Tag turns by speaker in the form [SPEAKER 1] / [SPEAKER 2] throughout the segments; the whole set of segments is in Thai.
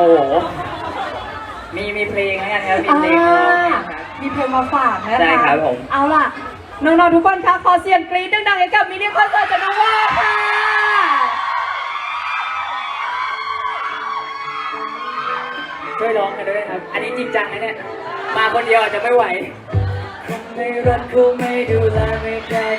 [SPEAKER 1] อ้โหมีมีเพลงแล้วกันครับ มีเพลงมาร้องนะครับ
[SPEAKER 2] มีเพลงมาฝากนะคะ
[SPEAKER 1] ได้ครับผม
[SPEAKER 2] เอาล่ะ น้องๆทุกคนคะขอเสียงกรี๊ดดังๆให้กับมินิคอนเสิร์ตจากน้องว่าค่ะ
[SPEAKER 1] ช่วยร้องกันด้วยนะครับ อันนี้จริงจังนะเนี่ย มาคนเดียวอาจจะไม่ไหวคนไม่รักเขาไม่ดูแลไม่แคร์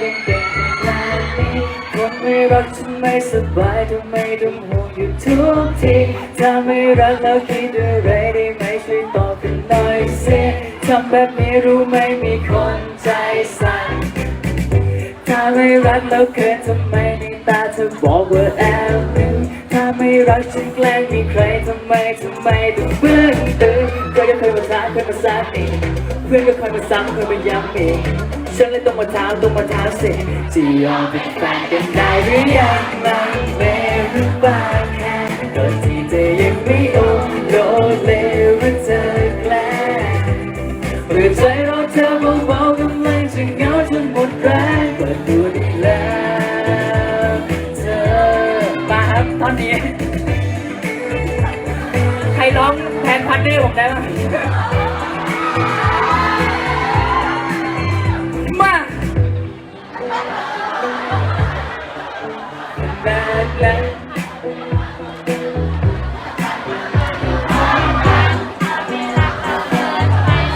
[SPEAKER 1] รักฉันไม่สบายทำไมต้องห่วงอยู่ทุกทีถ้าไม่รักแล้วคิดอะไรได้ไหมช่วยตอบกันหน่อยสิทำแบบนี้รู้ไหมมีคนใจสั่นถ้าไม่รักแล้วเกินทำไมในตาเธอบอกว่าแอบนึงถ้าไม่รักฉันแกล้งมีใครทำไมทำไมต้องเบื่อตื่นก็ยังเคยมาท้าเคยมาซักอีกเพื่อนก็เคยมาซ้ำเคยมาย้ำอีก ฉันเลยต้องมาถามต้องมาถามสิจะยอมเป็นแฟนกันได้หรือยังลังเลหรือเปล่าแค่ตอนที่เธอยังไม่โอ้โลเลหรือเธอแกล้งเปิดใจรอเธอเบาๆกำลังจะเหงาจนหมดแรงเปิดดูได้แล้วเธอมาครับตอนนี้ใครร้องแทนพันเดอร์ผมได้บ้างม ท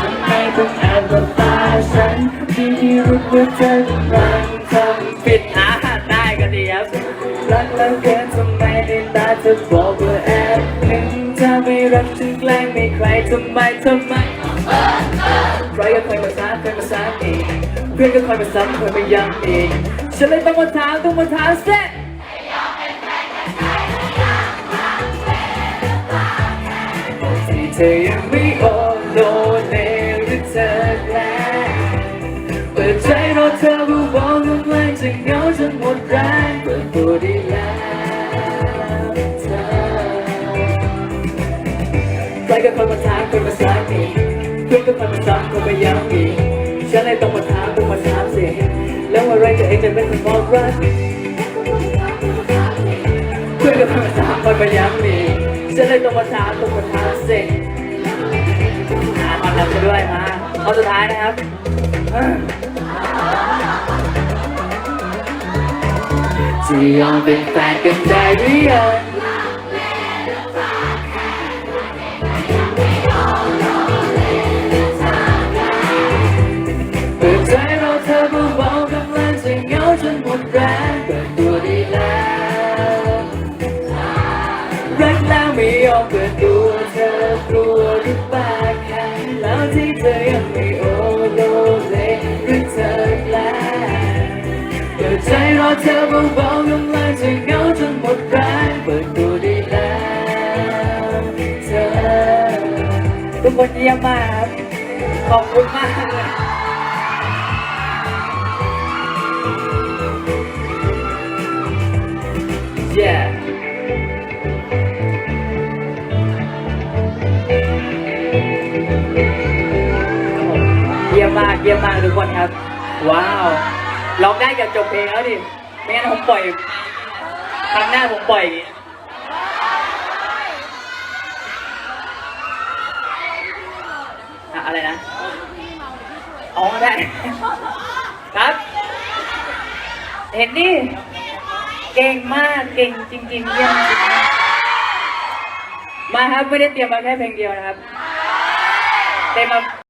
[SPEAKER 1] ำไมเธอตาฉันที่ที่รู้ว่าเธอกำลังทำผิดอาได้ก็ดีครับรักแล้วเกินทำไมในตาเธอบอกว่าแอบหนึ่งถ้าไม่รักฉันแกล้งไม่ใครทำไมทำไมใครก็เคยมาซ้ำเคยมาซ้ำอีกเพื่อนก็คอยมาซ้ำคอยมาย้ำอีกฉันเลยต้องมาถามต้องมาถามเสร็จ เธอยังไม่โอโลเลหรือเธอแกล้งเปิดใจรอเธอเบาๆกำลังจะเหงาจนหมดแรงเปิดตัวได้แล้วเธอใครก็คนมาถามคนมาสายอีเพื่อนก็คนมาซ้ำคนมาย้ำอีกฉันเลยต้องมาถามต้องมาถามสิแล้วอะไรจะเองจะเป็นคนบอกรักเพื่อนก็คนมาถามคนมาย้ำอีกฉันเลยต้องมาถามต้องมาถามสิ อ่านมาแล้วไปด้วยมาเอสุดท้ายนะครับจะยอมเป็นแฟนกันได้หรือยังเปิดใจเราเธอเบาๆกำลังจะเหงาจนหมดแรงเปิดตัวได้แล้วรักแล้วไม่ยอมเปิดตัว เธอเบาๆกำลังจะเหงาจนหมดแรงเปิดตัวได้แล้วเธอทุกคนเยี่ยมมากครับขอบคุณมากเลยเย้เยี่ยมมากเยี่ยมมากทุกคนครับ ว้าวร้องได้เกือบจบเพลงแล้วดิ ไม่งั้นผมปล่อยครั้งหน้าผมปล่อยอย่างงี้อะอะไรนะอ๋อได้ ครับ เห็นดิเก่งมากเก่งจริงๆเยี่ยมจริงๆมาครับไม่ได้เตรียมมาแค่เพลงเดียวนะครับเตรียมมา